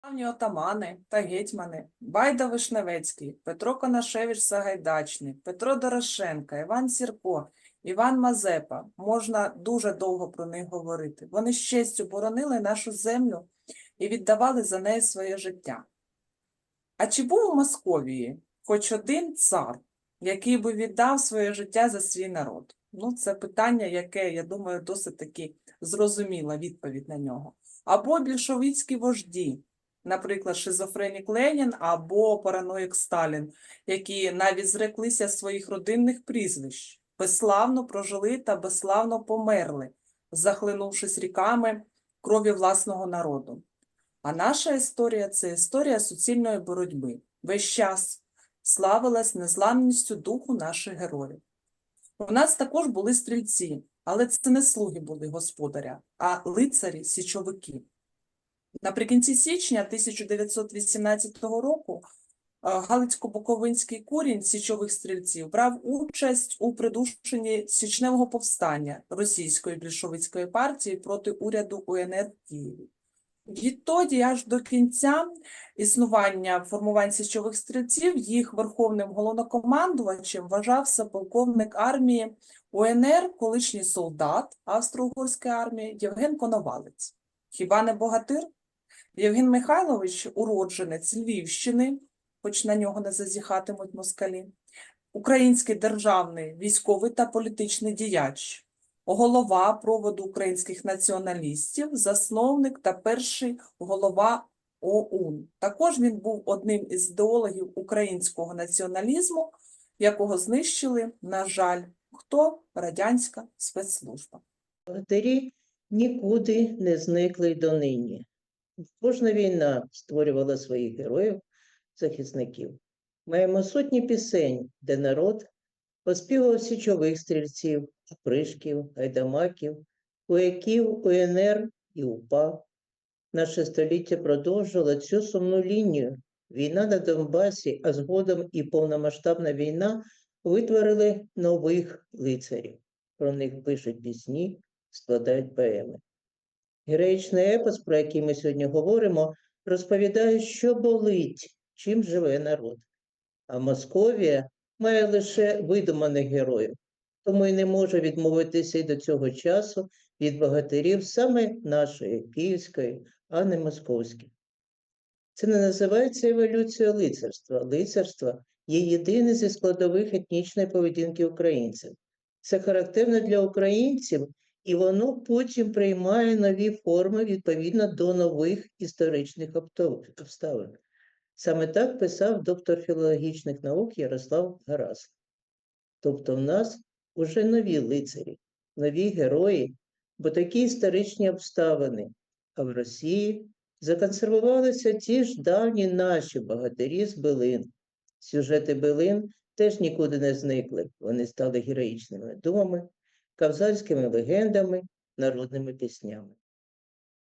Славні отамани та гетьмани Байда Вишневецький, Петро Конашевич Сагайдачний, Петро Дорошенко, Іван Сірко, Іван Мазепа. Можна дуже довго про них говорити. Вони з честю боронили нашу землю і віддавали за неї своє життя. А чи був у Московії хоч один цар, який би віддав своє життя за свій народ? Ну, це питання, яке, я думаю, досить таки зрозуміла відповідь на нього. Або більшовицькі вожді, наприклад, шизофренік Ленін або параноїк Сталін, які навіть зреклися своїх родинних прізвищ, безславно прожили та безславно померли, захлинувшись ріками крові власного народу. А наша історія це історія суцільної боротьби. Весь час славилась незламністю духу наших героїв. У нас також були стрільці, але це не слуги були господаря, а лицарі-січовики. Наприкінці січня 1918 року е, Галицько-Буковинський курінь січових стрільців брав участь у придушенні січневого повстання російської більшовицької партії проти уряду УНР Києві. Відтоді аж до кінця існування формувань січових стрільців їх верховним головнокомандувачем вважався полковник армії УНР, колишній солдат Австро-Угорської армії Євген Коновалець. Хіба не богатир? Євген Михайлович, уродженець Львівщини, хоч на нього не зазіхатимуть москалі, український державний військовий та політичний діяч, голова проводу українських націоналістів, засновник та перший голова ОУН. Також він був одним із ідеологів українського націоналізму, якого знищили, на жаль, хто радянська спецслужба. Богатирі нікуди не зникли донині. Кожна війна створювала своїх героїв, захисників. Маємо сотні пісень, де народ поспівав січових стрільців, опришків, гайдамаків, вояків УНР і УПА. Наше століття продовжувало цю сумну лінію. Війна на Донбасі, а згодом і повномасштабна війна витворили нових лицарів. Про них пишуть пісні, складають поеми. Героїчний епос, про який ми сьогодні говоримо, розповідає, що болить, чим живе народ. А Московія має лише видуманих героїв, тому й не може відмовитися й до цього часу від богатирів саме нашої київської, а не московської. Це не називається еволюцією лицарства. Лицарство є єдине зі складових етнічної поведінки українців. Це характерно для українців, і воно потім приймає нові форми відповідно до нових історичних обставин. Саме так писав доктор філологічних наук Ярослав Гарас. Тобто в нас уже нові лицарі, нові герої, бо такі історичні обставини, а в Росії законсервувалися ті ж давні наші богатирі з Билин. Сюжети Билин теж нікуди не зникли, вони стали героїчними думами, кавзальськими легендами, народними піснями.